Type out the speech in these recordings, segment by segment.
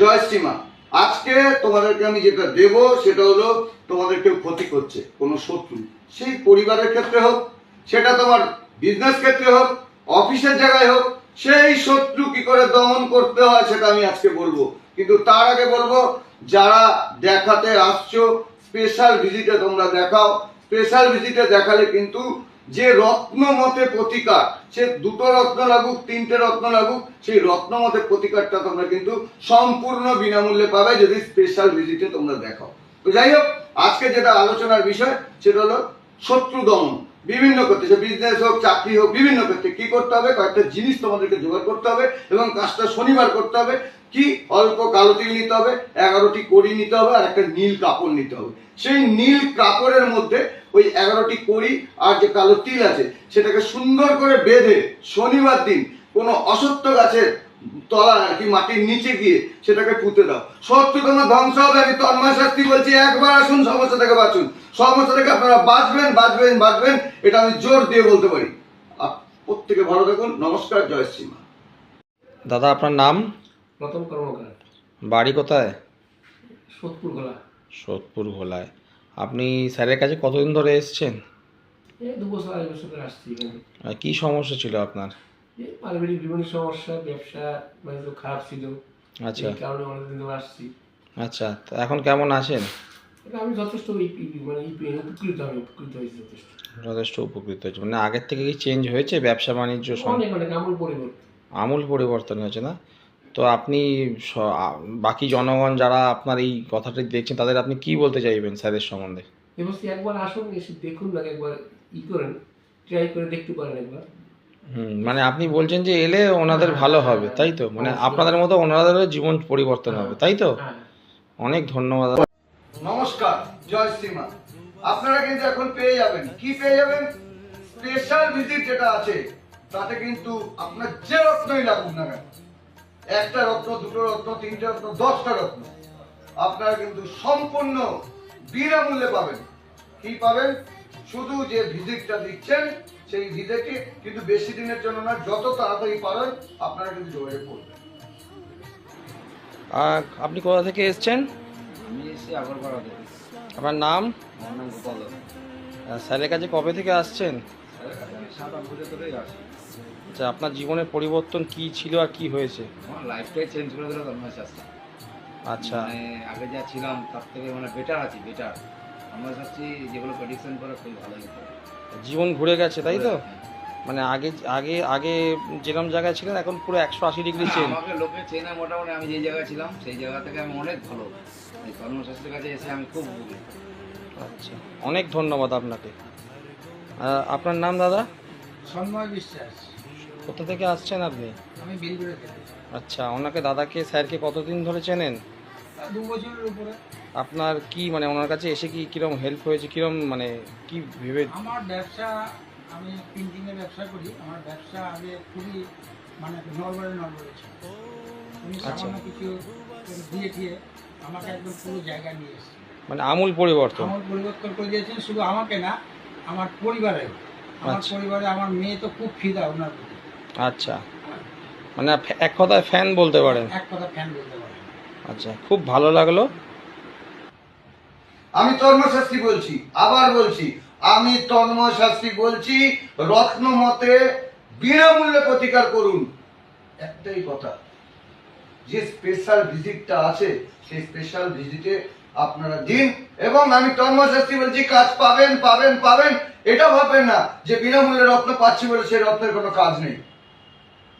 জয় শ্রীমা। আজকে তোমাদেরকে আমি যেটা দেব সেটা হলো তোমাদের কেউ ক্ষতি করছে, কোনো শত্রু সেই পরিবারের ক্ষেত্রে হোক, সেটা তোমার বিজনেস ক্ষেত্রে হোক, অফিসের জায়গায় হোক, সেই শত্রু কি করে দমন করতে হয় সেটা আমি আজকে বলব। কিন্তু তার আগে বলব, যারা দেখাতে আসছো স্পেশাল ভিজিটে তোমরা দেখাও। স্পেশাল ভিজিটে দেখালে কিন্তু যে রত্ন মতে প্রতিকার, সে দুটো রত্ন লাগুক, তিনটে রত্ন লাগুক, সেই রত্ন মতে প্রতিকারটা তোমরা কিন্তু সম্পূর্ণ বিনামূল্যে পাবে যদি স্পেশাল ভিজিটে তোমরা দেখো। তো যাই হোক, আজকে যেটা আলোচনার বিষয়, সেটা হলো শত্রু দমন বিভিন্ন ক্ষেত্রে সে বিজনেস হোক, চাকরি হোক, বিভিন্ন ক্ষেত্রে কি করতে হবে? কয়েকটা জিনিস তোমাদেরকে জোগাড় করতে হবে এবং কাজটা শনিবার করতে হবে। কি? অল্প কালো তিল নিতে হবে, এগারোটি কড়ি নিতে হবে আর একটা নীল কাপড় নিতে হবে। সেই নীল কাপড়ের মধ্যে ওই এগারোটি কড়ি আর যে কালো তিল আছে, সেটাকে সুন্দর করে বেঁধে শনিবার দিন কোনো অসত্য গাছের তলা আর কি মাটির নিচে গিয়ে সেটাকে পুঁতে দাও। শত্রু তোমার ধ্বংস হবে আমি তন্ময় শাস্তি বলছি। একবার আসুন সমস্যা থেকে বাঁচুন। সমস্যা থেকে আপনারা বাঁচবেন বাঁচবেন বাঁচবেন এটা আমি জোর দিয়ে বলতে পারি। আপ- প্রত্যেকে ভালো থাকুন। নমস্কার জয় শ্রীমা। দাদা আপনার নাম? প্রথম কর্মকার। বাড়ি কোথায়? সোদপুর গলা। সোদপুর ভোলায় আপনি স্যারের কাছে কতদিন ধরে এসেছেন? এই দু বছর আড়াই বছর ধরে আসছি কি সমস্যা ছিল আপনার? এই পারিবারিক বিভিন্ন সমস্যা ব্যবসা বাণিজ্য খারাপ ছিল। আচ্ছা। এই কারণে অনেকদিন ধরে আসছি। আচ্ছা তো এখন কেমন আছেন? আমি যথেষ্ট এই- মানে উপকৃত আমি উপকৃত হয়েছি যথেষ্ট। যথেষ্ট উপকৃত হয়েছে। মানে আগের থেকে কি চেঞ্জ হয়েছে ব্যবসা বাণিজ্য অনেক অনেক আমূল পরিবর্তন। আমূল পরিবর্তন হয়েছে না? তো আপনি বাকি জনগণ যারা আপনার এই কথাটি দেখছেন তাদের আপনি কি বলতে চাইবেন স্যারের সম্বন্ধে? একবার আসুন এসে দেখুন না একবার ই করেন ট্রাই করে দেখতে পারেন একবার। হুম মানে আপনি বলছেন যে এলে ওনাদের ভালো হবে তাই তো? মানে আপনাদের মতো ওনাদেরও জীবন পরিবর্তন হবে তাই তো? হ্যাঁ অনেক ধন্যবাদ। নমস্কার জয় শ্রীমা। আপনারা কিন্তু এখন পেয়ে যাবেন। কি পেয়ে যাবেন? স্পেশাল ভিজিট যেটা আছে তাতে কিন্তু আপনার যে রত্নই লাগুক না কেন একটা রত্ন দুটো রত্ন তিনটে রত্ন দশটা রত্ন আপনারা কিন্তু সম্পূর্ণ বিনামূল্যে পাবেন। কি পাবেন? শুধু যে ভিজিটটা দিচ্ছেন সেই ভিজিটে কিন্তু বেশি দিনের জন্য না যত তাড়াতাড়ি পারেন আপনারা কিন্তু যোগাযোগ করবেন। আপনি কোথা থেকে এসেছেন? আমি এসে আগরপাড়া থেকে আপনার নাম? আমার নাম গোপাল স্যারের কাছে কবে থেকে আসছেন? স্যারের কাছে আমি সাত আট বছর ধরেই আসি। আচ্ছা আপনার জীবনের পরিবর্তন কি ছিল আর কি হয়েছে? আমার লাইফটাই চেঞ্জ করে দিল তন্ময় আচ্ছা। মানে আগে যা ছিলাম তার থেকে মানে বেটার আছি বেটার তন্ময় শাস্ত্রী যেগুলো প্রেডিকশন করে খুব ভালোই জীবন ঘুরে গেছে তাই তো? হ্যাঁ। মানে আগে আগে আগে যেরকম জায়গায় ছিলেন এখন পুরো একশো আশি ডিগ্রি চেঞ্জ আমাকে লোকে চেনে মোটামুটি আমি যে জায়গায় ছিলাম সেই জায়গা থেকে আমি অনেক ভালো। এই তন্ময় কাছে এসে আমি খুব। আচ্ছা অনেক ধন্যবাদ আপনাকে। আপনার নাম দাদা? সন্ময় বিশ্বাস। কোথা থেকে আসছেন আপনি? আমি বিলগুড়ে থেকে। আচ্ছা ওনাকে দাদাকে স্যারকে কতদিন ধরে চেনেন? দু বছরের উপরে। আপনার কি মানে ওনার কাছে এসে কি কিরম হেল্প হয়েছে? কিরম মানে কি ভেবে আমার ব্যবসা আমি প্রিন্টিংয়ের ব্যবসা করি। আমার ব্যবসা আগে খুবই মানে নড়বড়ে নড়বড়ে ছিল উনি আচ্ছা। সামান্য কিছু দিয়ে দিয়ে আমাকে একদম পুরো জায়গা নিয়ে এসেছে। মানে আমূল পরিবর্তন। আমূল পরিবর্তন করে দিয়েছেন শুধু আমাকে না আমার পরিবারে। আমার আচ্ছা। পরিবারে আমার মেয়ে তো খুব ফিদা ওনার প্রতি। আচ্ছা। মানে এক কথায় ফ্যান বলতে পারেন। এক কথা ফ্যান বলতে পারে আচ্ছা খুব ভালো লাগল। আমি তন্ময় শাস্ত্রী বলছি, আবার বলছি, আমি তন্ময় শাস্ত্রী বলছি, রত্ন মতে বিনামূল্যে প্রতিকার করুন। একটাই কথা, যে স্পেশাল ভিজিটটা আছে, সেই স্পেশাল ভিজিটে আপনারা দিন এবং আমি তন্ময় শাস্ত্রী বলছি, কাজ পাবেন পাবেন পাবেন। এটা ভাববেন না যে বিনামূল্যে রত্ন পাচ্ছি বলে সেই রত্নের কোনো কাজ নেই।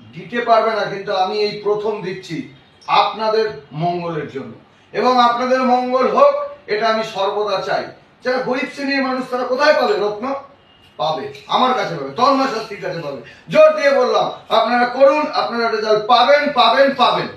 দিতে পারবে না, কিন্তু আমি এই প্রথম দিচ্ছি। আপনাদের মঙ্গলের জন্য। এবং আপনাদের মঙ্গল হোক, এটা আমি সর্বদা চাই। যারা গরিব শ্রেণির মানুষ, তারা কোথায় পাবে রত্ন? পাবে। আমার কাছে পাবে। তন্ময় শাস্তির কাছে পাবে। জোর দিয়ে বললাম, আপনারা করুন, আপনারা রেজাল্ট পাবেন পাবেন পাবেন।